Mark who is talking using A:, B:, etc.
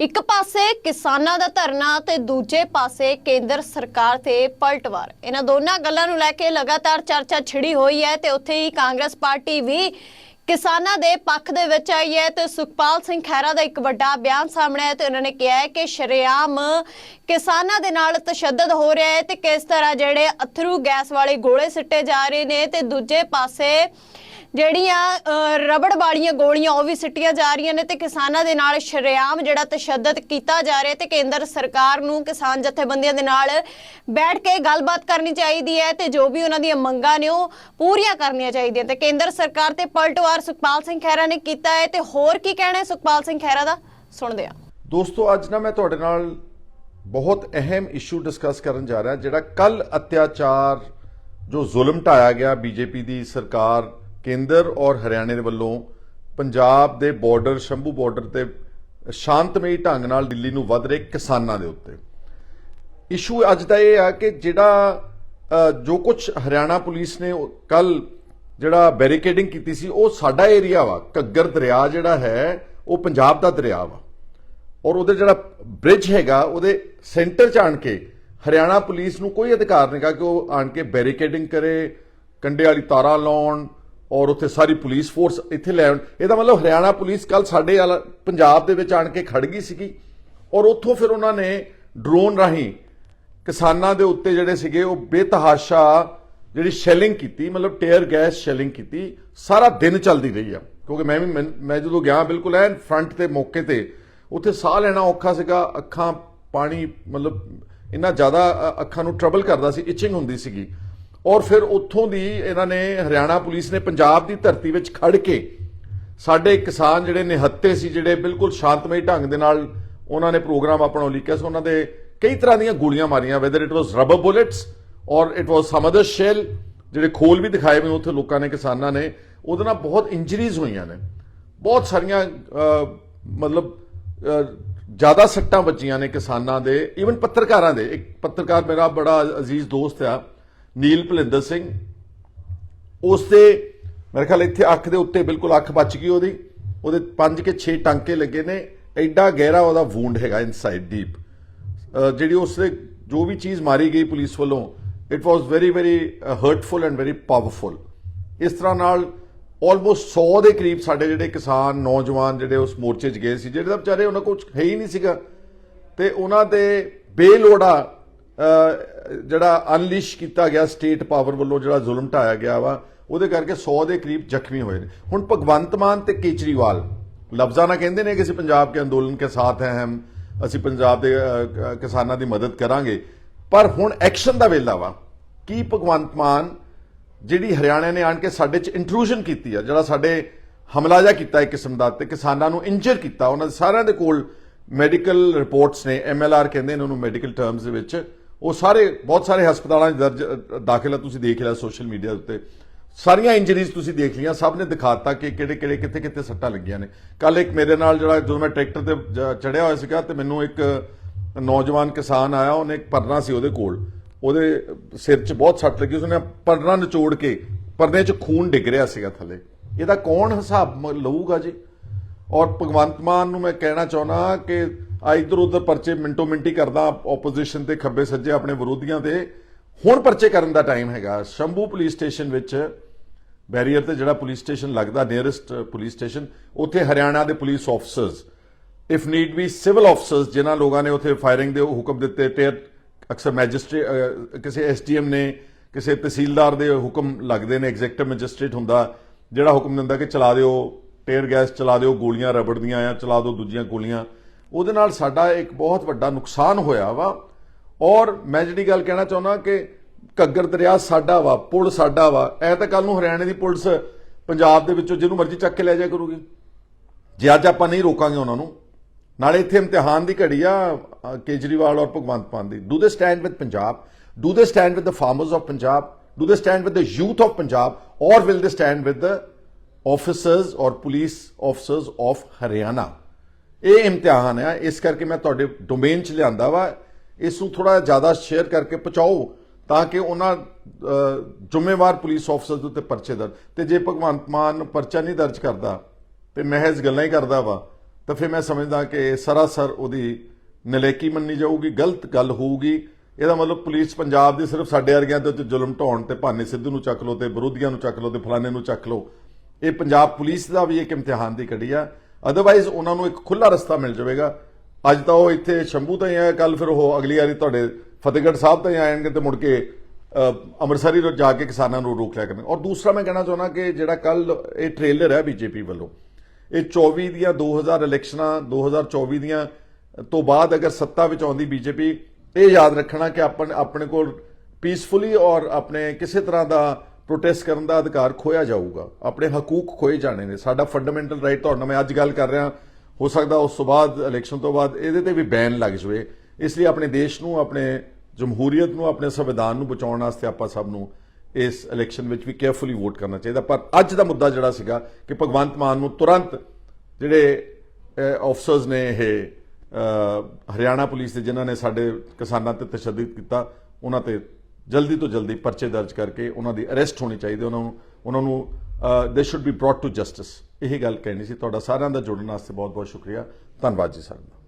A: ਇੱਕ ਪਾਸੇ ਕਿਸਾਨਾਂ ਦਾ ਧਰਨਾ ਤੇ ਦੂਜੇ ਪਾਸੇ ਕੇਂਦਰ ਸਰਕਾਰ ਤੇ ਪਲਟਵਾਰ ਇਹਨਾਂ ਦੋਨਾਂ ਗੱਲਾਂ ਨੂੰ ਲੈ ਕੇ ਲਗਾਤਾਰ ਚਰਚਾ ਛਿੜੀ ਹੋਈ ਹੈ ਤੇ ਉੱਥੇ ਹੀ ਕਾਂਗਰਸ ਪਾਰਟੀ ਵੀ ਕਿਸਾਨਾਂ ਦੇ ਪੱਖ ਦੇ ਵਿੱਚ ਆਈ ਹੈ ਤੇ ਸੁਖਪਾਲ ਸਿੰਘ ਖਹਿਰਾ ਦਾ ਇੱਕ ਵੱਡਾ ਬਿਆਨ ਸਾਹਮਣੇ ਆਇਆ ਤੇ ਉਹਨਾਂ ਨੇ ਕਿਹਾ ਹੈ ਕਿ ਸ਼ਰੇਆਮ ਕਿਸਾਨਾਂ ਦੇ ਨਾਲ ਤਸ਼ੱਦਦ ਹੋ ਰਿਹਾ ਹੈ ਤੇ ਕਿਸ ਤਰ੍ਹਾਂ ਜਿਹੜੇ ਅਥਰੂ ਗੈਸ ਵਾਲੇ ਗੋਲੇ ਸਿੱਟੇ ਜਾ ਰਹੇ ਨੇ ਤੇ ਦੂਜੇ ਪਾਸੇ ਜਿਹੜੀਆਂ ਰਬੜ ਵਾਲੀਆਂ ਗੋਲੀਆਂ ਉਹ ਵੀ ਸਿੱਟੀਆਂ ਜਾ ਰਹੀਆਂ ਨੇ ਤੇ ਕਿਸਾਨਾਂ ਦੇ ਨਾਲ ਸ਼ਰੇਆਮ ਜਿਹੜਾ ਤਸ਼ੱਦਦ ਕੀਤਾ ਜਾ ਰਿਹਾ ਤੇ ਕੇਂਦਰ ਸਰਕਾਰ ਨੂੰ ਕਿਸਾਨ ਜਥੇਬੰਦੀਆਂ ਦੇ ਨਾਲ ਬੈਠ ਕੇ ਗੱਲਬਾਤ ਕਰਨੀ ਚਾਹੀਦੀ ਹੈ ਤੇ ਜੋ ਵੀ ਉਹਨਾਂ ਦੀਆਂ ਮੰਗਾਂ ਨੇ ਉਹ ਪੂਰੀਆਂ ਕਰਨੀਆਂ ਚਾਹੀਦੀਆਂ ਤੇ ਕੇਂਦਰ ਸਰਕਾਰ ਤੇ ਪਲਟਵਾਰ ਸੁਖਪਾਲ ਸਿੰਘ ਖਹਿਰਾ ਨੇ ਕੀਤਾ ਹੈ ਤੇ ਹੋਰ ਕੀ ਕਹਿਣਾ ਹੈ ਸੁਖਪਾਲ ਸਿੰਘ ਖਹਿਰਾ ਦਾ? ਸੁਣਦੇ ਹਾਂ।
B: ਦੋਸਤੋ, ਅੱਜ ਨਾ ਮੈਂ ਤੁਹਾਡੇ ਨਾਲ ਬਹੁਤ ਅਹਿਮ ਇਸ਼ੂ ਡਿਸਕਸ ਕਰਨ ਜਾ ਰਿਹਾ, ਜਿਹੜਾ ਕੱਲ ਅਤਿਆਚਾਰ ਜੋ ਜ਼ੁਲਮ ਢਾਇਆ ਗਿਆ ਬੀਜੇਪੀ ਦੀ ਸਰਕਾਰ ਕੇਂਦਰ ਔਰ ਹਰਿਆਣੇ ਦੇ ਵੱਲੋਂ ਪੰਜਾਬ ਦੇ ਬਾਰਡਰ ਸ਼ੰਭੂ ਬਾਰਡਰ ਤੇ ਸ਼ਾਂਤਮਈ ਢੰਗ ਨਾਲ ਦਿੱਲੀ ਨੂੰ ਵੱਧ ਰਹੇ ਕਿਸਾਨਾਂ ਦੇ ਉੱਤੇ। ਇਸ਼ੂ ਅੱਜ ਦਾ ਇਹ ਆ ਕਿ ਜਿਹੜਾ ਜੋ ਕੁਝ ਹਰਿਆਣਾ ਪੁਲਿਸ ਨੇ ਕੱਲ ਜਿਹੜਾ ਬੈਰੀਕੇਡਿੰਗ ਕੀਤੀ ਸੀ, ਉਹ ਸਾਡਾ ਏਰੀਆ ਵਾ, ਘੱਗਰ ਦਰਿਆ ਜਿਹੜਾ ਹੈ, ਉਹ ਪੰਜਾਬ ਦਾ ਦਰਿਆ ਵਾ। ਔਰ ਉਹਦੇ ਜਿਹੜਾ ਬ੍ਰਿਜ ਹੈਗਾ, ਉਹਦੇ ਸੈਂਟਰ 'ਚ ਆਣ ਕੇ ਹਰਿਆਣਾ ਪੁਲਿਸ ਨੂੰ ਕੋਈ ਅਧਿਕਾਰ ਨਹੀਂਗਾ ਕਿ ਉਹ ਆਣ ਕੇ ਬੈਰੀਕੇਡਿੰਗ ਕਰੇ ਕੰਡੇ ਵਾਲੀ ਤਾਰਾਂ ਲਾਉਣ ਔਰ ਉੱਥੇ ਸਾਰੀ ਪੁਲਿਸ ਫੋਰਸ ਇੱਥੇ ਲੈ ਆਉਣ। ਇਹਦਾ ਮਤਲਬ ਹਰਿਆਣਾ ਪੁਲਿਸ ਕੱਲ ਸਾਡੇ ਵਾਲਾ ਪੰਜਾਬ ਦੇ ਵਿੱਚ ਆਣ ਕੇ ਖੜ ਗਈ ਸੀਗੀ। ਔਰ ਉੱਥੋਂ ਫਿਰ ਉਹਨਾਂ ਨੇ ਡਰੋਨ ਰਾਹੀਂ ਕਿਸਾਨਾਂ ਦੇ ਉੱਤੇ ਜਿਹੜੇ ਸੀਗੇ ਉਹ ਬੇਤਹਾਸ਼ਾ ਜਿਹੜੀ ਸ਼ੈਲਿੰਗ ਕੀਤੀ, ਮਤਲਬ ਟੇਅਰ ਗੈਸ ਸ਼ੈਲਿੰਗ ਕੀਤੀ। ਸਾਰਾ ਦਿਨ ਚੱਲਦੀ ਰਹੀ ਆ। ਕਿਉਂਕਿ ਮੈਂ ਵੀ ਮੈਂ- ਮੈਂ ਜਦੋਂ ਗਿਆ ਬਿਲਕੁਲ ਐਨ ਫਰੰਟ ਤੇ ਮੌਕੇ ਤੇ, ਉੱਥੇ ਸਾਹ ਲੈਣਾ ਔਖਾ ਸੀਗਾ। ਅੱਖਾਂ ਪਾਣੀ ਮਤਲਬ ਇੰਨਾ ਜ਼ਿਆਦਾ ਅੱਖਾਂ ਨੂੰ ਟਰਬਲ ਕਰਦਾ ਸੀ ਇਚਿੰਗ ਹੁੰਦੀ ਸੀਗੀ। ਔਰ ਫਿਰ ਉੱਥੋਂ ਦੀ ਇਹਨਾਂ ਨੇ ਹਰਿਆਣਾ ਪੁਲਿਸ ਨੇ ਪੰਜਾਬ ਦੀ ਧਰਤੀ ਵਿੱਚ ਖੜ ਕੇ ਸਾਡੇ ਕਿਸਾਨ ਜਿਹੜੇ ਨਿਹੱਤੇ ਸੀ, ਜਿਹੜੇ ਬਿਲਕੁਲ ਸ਼ਾਂਤਮਈ ਢੰਗ ਦੇ ਨਾਲ ਉਹਨਾਂ ਨੇ ਪ੍ਰੋਗਰਾਮ ਆਪਣਾ ਉਲੀਕਿਆ ਸੀ, ਉਹਨਾਂ ਦੇ ਕਈ ਤਰ੍ਹਾਂ ਦੀਆਂ ਗੋਲੀਆਂ ਮਾਰੀਆਂ whether it was rubber bullets or it was some other shell ਜਿਹੜੇ ਖੋਲ ਵੀ ਦਿਖਾਏ ਮੈਨੂੰ ਉੱਥੇ ਲੋਕਾਂ ਨੇ, ਕਿਸਾਨਾਂ ਨੇ, ਉਹਦੇ ਨਾਲ ਬਹੁਤ ਇੰਜਰੀਜ਼ ਹੋਈਆਂ ਨੇ। ਬਹੁਤ ਸਾਰੀਆਂ ਮਤਲਬ ਜ਼ਿਆਦਾ ਸੱਟਾਂ ਵੱਜੀਆਂ ਨੇ ਕਿਸਾਨਾਂ ਦੇ ਈਵਨ ਪੱਤਰਕਾਰਾਂ ਦੇ। ਇੱਕ ਪੱਤਰਕਾਰ ਮੇਰਾ ਬੜਾ ਅਜ਼ੀਜ਼ ਦੋਸਤ ਆ ਨੀਲ ਭਲਿੰਦਰ ਸਿੰਘ। ਉਸ ਦੇ ਮੇਰੇ ਖਿਆਲ ਇੱਥੇ ਅੱਖ ਦੇ ਉੱਤੇ ਬਿਲਕੁਲ ਅੱਖ ਬਚ ਗਈ ਉਹਦੀ। ਉਹਦੇ 5 ਕੇ 6 ਟਾਂਕੇ ਲੱਗੇ ਨੇ। ਐਡਾ ਗਹਿਰਾ ਉਹਦਾ ਵੂੰਡ ਹੈਗਾ ਇਨਸਾਈਡ ਡੀਪ ਜਿਹੜੀ ਉਸ ਦੇ ਜੋ ਵੀ ਚੀਜ਼ ਮਾਰੀ ਗਈ ਪੁਲਿਸ ਵੱਲੋਂ it was very very hurtful and very powerful ਇਸ ਤਰ੍ਹਾਂ ਨਾਲ ਆਲਮੋਸਟ 100 ਦੇ ਕਰੀਬ ਸਾਡੇ ਜਿਹੜੇ ਕਿਸਾਨ, ਨੌਜਵਾਨ ਜਿਹੜੇ ਉਸ ਮੋਰਚੇ 'ਚ ਗਏ ਸੀ, ਜਿਹੜੇ ਤਾਂ ਵਿਚਾਰੇ ਉਹਨਾਂ ਕੋਲ ਹੈ ਹੀ ਨਹੀਂ ਸੀਗਾ। ਤੇ ਉਹਨਾਂ ਦੇ ਬੇਲੋੜਾ ਜਿਹੜਾ ਅਨਲਿਸ਼ ਕੀਤਾ ਗਿਆ ਸਟੇਟ ਪਾਵਰ ਵੱਲੋਂ ਜਿਹੜਾ ਜ਼ੁਲਮ ਢਾਇਆ ਗਿਆ ਵਾ, ਉਹਦੇ ਕਰਕੇ 100 ਦੇ ਕਰੀਬ ਜ਼ਖਮੀ ਹੋਏ ਨੇ। ਹੁਣ ਭਗਵੰਤ ਮਾਨ ਤੇ ਕੇਜਰੀਵਾਲ, ਲਫ਼ਜ਼ਾਂ ਨਾਲ ਕਹਿੰਦੇ ਨੇ ਕਿ ਅਸੀਂ ਪੰਜਾਬ ਕੇ ਅੰਦੋਲਨ ਕੇ ਸਾਥ ਹੈ, ਹਮ ਅਸੀਂ ਪੰਜਾਬ ਦੇ ਕਿਸਾਨਾਂ ਦੀ ਮਦਦ ਕਰਾਂਗੇ। ਪਰ ਹੁਣ ਐਕਸ਼ਨ ਦਾ ਵੇਲਾ ਵਾ। ਕੀ ਭਗਵੰਤ ਮਾਨ ਜਿਹੜੀ ਹਰਿਆਣਾ ਨੇ ਆਣ ਕੇ ਸਾਡੇ 'ਚ ਇੰਟਰੂਜਨ ਕੀਤੀ ਆ, ਜਿਹੜਾ ਸਾਡੇ ਹਮਲਾ ਜਿਹਾ ਕੀਤਾ ਇੱਕ ਕਿਸਮ ਦਾ ਤੇ ਕਿਸਾਨਾਂ ਨੂੰ ਇੰਜਰ ਕੀਤਾ, ਉਹਨਾਂ ਦੇ ਸਾਰਿਆਂ ਦੇ ਕੋਲ ਮੈਡੀਕਲ ਰਿਪੋਰਟਸ ਨੇ ਐਮਐਲਆਰ ਕਹਿੰਦੇ ਨੇ ਉਹਨੂੰ ਮੈਡੀਕਲ ਟਰਮਸ ਦੇ ਵਿੱਚ। ਉਹ ਸਾਰੇ, ਬਹੁਤ ਸਾਰੇ ਹਸਪਤਾਲਾਂ 'ਚ ਦਰਜ ਦਾਖਲਾ ਤੁਸੀਂ ਦੇਖ ਲਿਆ ਸੋਸ਼ਲ ਮੀਡੀਆ ਉੱਤੇ। ਸਾਰੀਆਂ ਇੰਜਰੀਜ਼ ਤੁਸੀਂ ਦੇਖ ਲਈਆਂ, ਸਭ ਨੇ ਦਿਖਾਤਾ ਕਿ ਕਿਹੜੇ ਕਿਹੜੇ, ਕਿੱਥੇ ਕਿੱਥੇ ਸੱਟਾਂ ਲੱਗੀਆਂ ਨੇ। ਕੱਲ ਇੱਕ ਮੇਰੇ ਨਾਲ ਜਿਹੜਾ, ਜਦੋਂ ਮੈਂ ਟਰੈਕਟਰ ਤੇ ਚੜਿਆ ਹੋਇਆ ਸੀਗਾ, ਤੇ ਮੈਨੂੰ ਇੱਕ ਨੌਜਵਾਨ ਕਿਸਾਨ ਆਇਆ, ਉਹਨੇ ਇੱਕ ਪਰਨਾ ਸੀ ਉਹਦੇ ਕੋਲ। ਉਹਦੇ ਸਿਰ 'ਚ ਬਹੁਤ ਸੱਟ ਲੱਗੀ, ਉਸਨੇ ਪਰਨਾ ਨਿਚੋੜ ਕੇ ਪਰਨੇ 'ਚ ਖੂਨ ਡਿੱਗ ਰਿਹਾ ਸੀਗਾ ਥੱਲੇ। ਇਹਦਾ ਕੌਣ ਹਿਸਾਬ ਮ- ਲਊਗਾ ਜੀ? ਔਰ ਭਗਵੰਤ ਮਾਨ ਨੂੰ ਮੈਂ ਕਹਿਣਾ ਚਾਹੁੰਦਾ ਕਿ ਆ ਇਧਰ ਉਧਰ ਪਰਚੇ ਮਿੰਟੋ ਮਿੰਟੀ ਕਰਦਾ ਆਪੋਜੀਸ਼ਨ ਤੇ ਖੱਬੇ ਸੱਜੇ ਆਪਣੇ ਵਿਰੋਧੀਆਂ ਤੇ। ਹੁਣ ਪਰਚੇ ਕਰਨ ਦਾ ਟਾਈਮ ਹੈਗਾ। ਸ਼ੰਭੂ ਪੁਲਿਸ ਸਟੇਸ਼ਨ ਵਿੱਚ ਬੈਰੀਅਰ ਤੇ ਜਿਹੜਾ ਪੁਲਿਸ ਸਟੇਸ਼ਨ ਲੱਗਦਾ ਨੀਅਰੈਸਟ ਪੁਲਿਸ ਸਟੇਸ਼ਨ, ਉੱਥੇ ਹਰਿਆਣਾ ਦੇ ਪੁਲਿਸ ਆਫਸਰਸ ਇਫ ਨੀਡ ਵੀ ਸਿਵਲ ਆਫਸਰਸ ਜਿਨ੍ਹਾਂ ਲੋਕਾਂ ਨੇ ਉੱਥੇ ਫਾਇਰਿੰਗ ਦੇ ਹੁਕਮ ਦਿੱਤੇ। ਤੇ ਅਕਸਰ ਮੈਜਿਸਟ੍ਰੇਟ ਕਿਸੇ ਐਸਡੀਐਮ ਨੇ, ਕਿਸੇ ਤਹਿਸੀਲਦਾਰ ਦੇ ਹੁਕਮ ਲੱਗਦੇ ਨੇ ਐਗਜ਼ੈਕਟਿਵ ਮੈਜਿਸਟ੍ਰੇਟ ਹੁੰਦਾ, ਜਿਹੜਾ ਹੁਕਮ ਦਿੰਦਾ ਕਿ ਚਲਾ ਦਿਓ ਟੇਅਰ ਗੈਸ ਚਲਾ ਦਿਓ, ਗੋਲੀਆਂ ਰਬੜ ਦੀਆਂ ਆ, ਚਲਾ ਦਿਓ ਦੂਜੀਆਂ ਗੋਲੀਆਂ। ਉਹਦੇ ਨਾਲ ਸਾਡਾ ਇੱਕ ਬਹੁਤ ਵੱਡਾ ਨੁਕਸਾਨ ਹੋਇਆ ਵਾ। ਔਰ ਮੈਂ ਜਿਹੜੀ ਗੱਲ ਕਹਿਣਾ ਚਾਹੁੰਦਾ ਕਿ ਘੱਗਰ ਦਰਿਆ ਸਾਡਾ ਵਾ, ਪੁਲ ਸਾਡਾ ਵਾ ਐ ਤਾਂ ਕੱਲ ਨੂੰ ਹਰਿਆਣੇ ਦੀ ਪੁਲਿਸ ਪੰਜਾਬ ਦੇ ਵਿੱਚੋਂ ਜਿਹਨੂੰ ਮਰਜ਼ੀ ਚੱਕ ਕੇ ਲੈ ਜਾਇਆ ਕਰੂਗੀ। ਜੇ ਅੱਜ ਆਪਾਂ ਨਹੀਂ ਰੋਕਾਂਗੇ ਉਹਨਾਂ ਨੂੰ, ਨਾਲੇ ਇੱਥੇ ਇਮਤਿਹਾਨ ਦੀ ਘੜੀ ਆ ਕੇਜਰੀਵਾਲ ਔਰ ਭਗਵੰਤ ਮਾਨ ਦੀ। Do they stand with Punjab? Do they stand with the farmers of Punjab? Do they stand with the youth of Punjab? Or will they stand with the officers or police officers of Haryana ਇਹ ਇਮਤਿਹਾਨ ਆ ਇਸ ਕਰਕੇ ਮੈਂ ਤੁਹਾਡੇ domain 'ਚ ਲਿਆਂਦਾ ਵਾ। ਇਸ ਨੂੰ ਥੋੜਾ ਜ਼ਿਆਦਾ ਸ਼ੇਅਰ ਕਰਕੇ ਪਹੁੰਚਾਓ ਤਾਂ ਕਿ ਉਹਨਾਂ ਅਹ, ਜ਼ਿੰਮੇਵਾਰ ਪੁਲਿਸ ਆਫਸਰ ਦੇ ਉੱਤੇ ਪਰਚੇ ਦਰਜ। ਤੇ ਜੇ ਭਗਵੰਤ ਮਾਨ ਪਰਚਾ ਨਹੀਂ ਦਰਜ ਕਰਦਾ ਤੇ ਮਹਿਜ਼ ਗੱਲਾਂ ਹੀ ਕਰਦਾ ਵਾ ਤਾਂ ਫਿਰ ਮੈਂ ਸਮਝਦਾ ਕਿ ਸਰਾਸਰ ਉਹਦੀ ਨਲੇਕੀ ਮੰਨੀ ਜਾਊਗੀ ਗਲਤ ਗੱਲ ਹੋਊਗੀ। ਇਹਦਾ ਮਤਲਬ ਪੁਲਿਸ ਪੰਜਾਬ ਦੀ ਸਿਰਫ ਸਾਡੇ ਵਰਗਿਆਂ ਦੇ ਉੱਤੇ ਜ਼ੁਲਮ ਢਾਉਣ ਤੇ ਭਾਨੇ ਸਿੱਧੂ ਨੂੰ ਚੱਕ ਲਓ ਤੇ ਵਿਰੋਧੀਆਂ ਨੂੰ ਚੱਕ ਲਓ ਤੇ ਫਲਾਣੇ ਨੂੰ ਚੱਕ ਲਓ। ਇਹ ਪੰਜਾਬ ਪੁਲਿਸ ਦਾ ਵੀ ਇੱਕ ਇਮਤਿਹਾਨ ਦੀ ਘੜੀ ਆ। ਅਦਰਵਾਈਜ਼ ਉਹਨਾਂ ਨੂੰ ਇੱਕ ਖੁੱਲਾ ਰਸਤਾ ਮਿਲ ਜਾਵੇਗਾ। ਅੱਜ ਤਾਂ ਉਹ ਇੱਥੇ ਸ਼ੰਭੂ ਤਾਂ ਹੀ ਆਇਆ ਕੱਲ ਫਿਰ ਉਹ ਅਗਲੀ ਵਾਰੀ ਤੁਹਾਡੇ ਫਤਿਹਗੜ੍ਹ ਸਾਹਿਬ ਤਾਂ ਹੀ ਆਣਗੇ ਤੇ ਮੁੜ ਕੇ ਅੰਮ੍ਰਿਤਸਰੀ ਰੋ ਜਾ ਕੇ ਕਿਸਾਨਾਂ ਨੂੰ ਰੋਕ ਲਿਆ ਕਰਨਗੇ। ਔਰ ਦੂਸਰਾ ਮੈਂ ਕਹਿਣਾ ਚਾਹੁੰਦਾ ਕਿ ਜਿਹੜਾ ਕੱਲ ਇਹ ਟ੍ਰੇਲਰ ਹੈ ਬੀਜੇਪੀ ਵੱਲੋਂ, ਇਹ 24 ਦੀਆਂ 2000 ਇਲੈਕਸ਼ਨਾਂ 2024 ਦੀਆਂ ਤੋਂ ਬਾਅਦ ਅਗਰ ਸੱਤਾ ਵਿੱਚ ਆਉਂਦੀ ਬੀਜੇਪੀ, ਇਹ ਯਾਦ ਰੱਖਣਾ ਕਿ ਆਪਣੇ ਆਪਣੇ ਕੋਲ ਪੀਸਫੁਲੀ ਔਰ ਆਪਣੇ ਕਿਸੇ ਤਰ੍ਹਾਂ ਦਾ ਪ੍ਰੋਟੈਸਟ ਕਰਨ ਦਾ ਅਧਿਕਾਰ ਖੋਇਆ ਜਾਊਗਾ। ਆਪਣੇ ਹਕੂਕ ਖੋਏ ਜਾਣੇ ਨੇ। ਸਾਡਾ ਫੰਡਾਮੈਂਟਲ ਰਾਈਟ ਤੁਹਾਡੇ ਨਾਲ ਮੈਂ ਅੱਜ ਗੱਲ ਕਰ ਰਿਹਾ। ਹੋ ਸਕਦਾ ਉਸ ਤੋਂ ਬਾਅਦ ਇਲੈਕਸ਼ਨ ਤੋਂ ਬਾਅਦ ਇਹਦੇ ਤੇ ਵੀ ਬੈਨ ਲੱਗ ਜਵੇ। ਇਸ ਲਈ ਆਪਣੇ ਦੇਸ਼ ਨੂੰ, ਆਪਣੇ ਜਮਹੂਰੀਅਤ ਨੂੰ, ਆਪਣੇ ਸੰਵਿਧਾਨ ਨੂੰ ਬਚਾਉਣ ਵਾਸਤੇ ਆਪਾਂ ਸਭ ਨੂੰ ਇਸ ਇਲੈਕਸ਼ਨ ਵਿੱਚ ਵੀ ਕੇਅਰਫੁਲੀ ਵੋਟ ਕਰਨਾ ਚਾਹੀਦਾ। ਪਰ ਅੱਜ ਦਾ ਮੁੱਦਾ ਜਿਹੜਾ ਸੀਗਾ ਕਿ ਭਗਵੰਤ ਮਾਨ ਨੂੰ ਤੁਰੰਤ ਜਿਹੜੇ ਆਫਸਰਸ ਨੇ ਇਹ ਹਰਿਆਣਾ ਪੁਲਿਸ ਦੇ ਜਿਨ੍ਹਾਂ ਨੇ ਸਾਡੇ ਕਿਸਾਨਾਂ ਤੇ ਤਸ਼ੱਦਦ ਕੀਤਾ, ਉਹਨਾਂ ਤੇ ਜਲਦੀ ਤੋਂ ਜਲਦੀ ਪਰਚੇ ਦਰਜ ਕਰਕੇ ਉਹਨਾਂ ਦੀ ਅਰੈਸਟ ਹੋਣੀ ਚਾਹੀਦੀ ਉਹਨਾਂ ਨੂੰ ਉਹਨਾਂ ਨੂੰ they should be brought to justice ਇਹੀ ਗੱਲ ਕਹਿਣੀ ਸੀ। ਤੁਹਾਡਾ ਸਾਰਿਆਂ ਦਾ ਜੁੜਨ ਵਾਸਤੇ ਬਹੁਤ ਬਹੁਤ ਸ਼ੁਕਰੀਆ। ਧੰਨਵਾਦ ਜੀ ਸਾਰਿਆਂ ਦਾ।